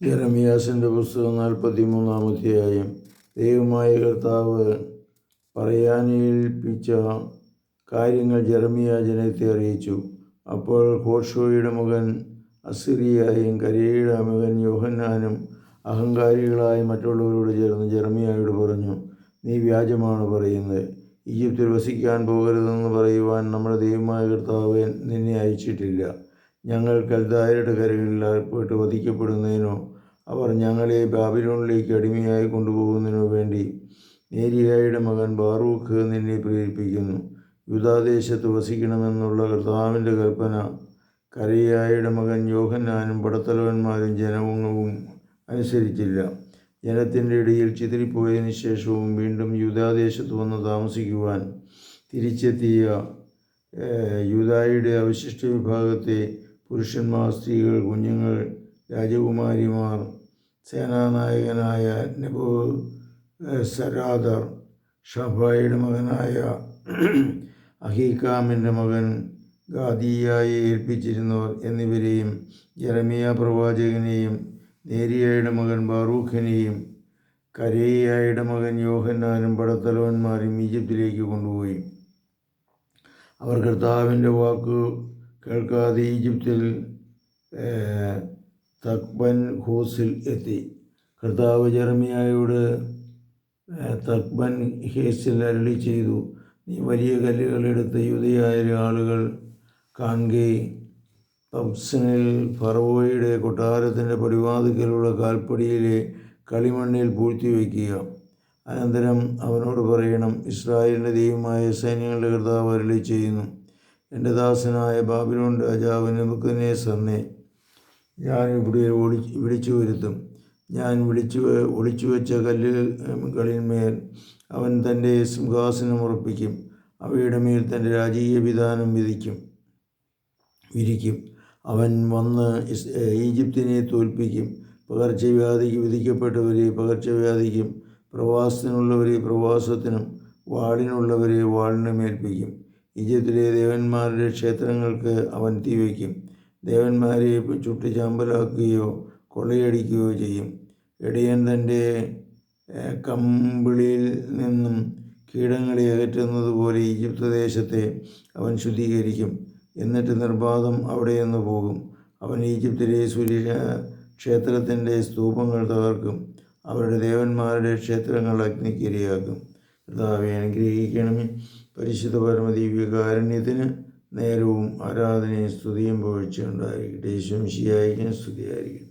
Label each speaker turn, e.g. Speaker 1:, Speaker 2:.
Speaker 1: ജെറമിയാസിന്റെ പുസ്തകം നാൽപ്പത്തി മൂന്നാം അധ്യായം. ദൈവമായ കർത്താവ് പറയാനേൽപ്പിച്ച കാര്യങ്ങൾ ജെറമിയ ജനത്തെ അറിയിച്ചു. അപ്പോൾ ഹോഷോയുടെ മകൻ അസിറിയായും കരയുടെ മകൻ യോഹന്നാനും അഹങ്കാരികളായ മറ്റുള്ളവരോട് ചേർന്ന് ജെറമിയായോട് പറഞ്ഞു നീ വ്യാജമാണ് പറയുന്നത്. ഈജിപ്തിൽ വസിക്കാൻ പോകരുതെന്ന് പറയുവാൻ നമ്മുടെ ദൈവമായ കർത്താവ് നിന്നെ അയച്ചിട്ടില്ല. ഞങ്ങൾ കൽദായരുടെ കരകളിൽ അകപ്പെട്ട് വധിക്കപ്പെടുന്നതിനോ അവർ ഞങ്ങളെ ബാബിലോണിലേക്ക് അടിമയായി കൊണ്ടുപോകുന്നതിനോ വേണ്ടി നേരിയായുടെ മകൻ ബാറൂഖ് നിന്നെ പ്രേരിപ്പിക്കുന്നു. യുദാദേശത്ത് വസിക്കണമെന്നുള്ള കർത്താവിന്റെ കൽപ്പന കരയായുടെ മകൻ യോഹന്നാനും പടത്തലവന്മാരും ജനവും അനുസരിച്ചില്ല. ജനത്തിന്റെ ഇടയിൽ ചിതറിപ്പോയതിനു ശേഷവും വീണ്ടും യൂതാദേശത്ത് വന്ന് താമസിക്കുവാൻ തിരിച്ചെത്തിയ യൂദായുടെ അവശിഷ്ട വിഭാഗത്തെ പുരുഷന്മാർ സ്ത്രീകൾ കുഞ്ഞുങ്ങൾ രാജകുമാരിമാർ സേനാനായകനായ നെബു സരാദർ ഷഫായിയുടെ മകനായ അഹീകാമിന്റെ മകൻ ഗാദിയായി ഏൽപ്പിച്ചിരുന്നവർ എന്നിവരെയും ജെറമിയ പ്രവാചകനെയും നേരിയയുടെ മകൻ ബാറൂഖിനെയും കരേയായുടെ മകൻ യോഹന്നാനും പടത്തലവന്മാരും ഈജിപ്തിലേക്ക് കൊണ്ടുപോയി. അവർ കർത്താവിന്റെ വാക്ക് കേൾക്കാതെ ഈജിപ്തിൽ തക്ബൻ ഹോസിൽ എത്തി. കർത്താവ് ജെറമിയായോട് തക്ബൻ ഹേസിൽ അരളി ചെയ്തു. നീ വലിയ കല്ലുകളെടുത്ത് യുവതിയായ ആളുകൾ കാൺകെ പബ്സിനിൽ ഫറവോയുടെ കൊട്ടാരത്തിന്റെ പടിവാതിക്കലുള്ള കാൽപ്പടിയിലെ കളിമണ്ണിൽ പൂഴ്ത്തി വയ്ക്കുക. അനന്തരം അവനോട് പറയണം ഇസ്രായേലിന്റെ ദൈവമായ സൈന്യങ്ങളുടെ കർത്താവ് അരളി ചെയ്യുന്നു. എന്റെ ദാസനായ ബാബിലോൺ രാജാവ് നെബുക്കനേസറിനെ ഞാൻ ഇവിടെ ഒളി വിളിച്ചു വരുത്തും. ഞാൻ വിളിച്ചു ഒളിച്ചു വെച്ച കല്ലുകളിന്മേൽ അവൻ തന്റെ സിംഹാസനം ഉറപ്പിക്കും. അവയുടെ മേൽ തന്റെ രാജകീയ വിധാനം വിധിക്കും. വിരിക്കും. അവൻ വന്ന് ഈജിപ്തിനെ തോൽപ്പിക്കും. പകർച്ചവ്യാധിക്ക് വിധിക്കപ്പെട്ടവരെ പകർച്ചവ്യാധിക്കും. പ്രവാസത്തിനുള്ളവരെ പ്രവാസത്തിനും വാളിനുള്ളവരെ വാളിനും ഏൽപ്പിക്കും ഈജിപ്തിലെ ദേവന്മാരുടെ ക്ഷേത്രങ്ങൾക്ക് അവൻ തീവയ്ക്കും ദേവന്മാരെ ചുട്ട് ചാമ്പലാക്കുകയോ കൊള്ളയടിക്കുകയോ ചെയ്യും. ഇടയൻ തന്റെ കമ്പിളിയിൽ നിന്നും കീടങ്ങളെ അകറ്റുന്നത് പോലെ ഈജിപ്ത് ദേശത്തെ അവൻ ശുദ്ധീകരിക്കും. എന്നിട്ട് നിർബാധം അവിടെ നിന്ന് പോകും. അവൻ ഈജിപ്തിലെ സൂര്യ ക്ഷേത്രത്തിന്റെ സ്തൂപങ്ങൾ തകർക്കും. അവരുടെ ദേവന്മാരുടെ ക്ഷേത്രങ്ങൾ അഗ്നിക്കിരയാക്കും. കർത്താവെ അനുഗ്രഹിക്കണമേ പരിശുദ്ധ പരമദീവ്യകാരുണ്യത്തിന് നേരവും ആരാധനയും സ്തുതിയും പുകഴ്ചയുണ്ടായിരിക്കട്ടെ ശംശിയായിരിക്കും ശിയായിരിക്കും സ്തുതിയായിരിക്കട്ടെ.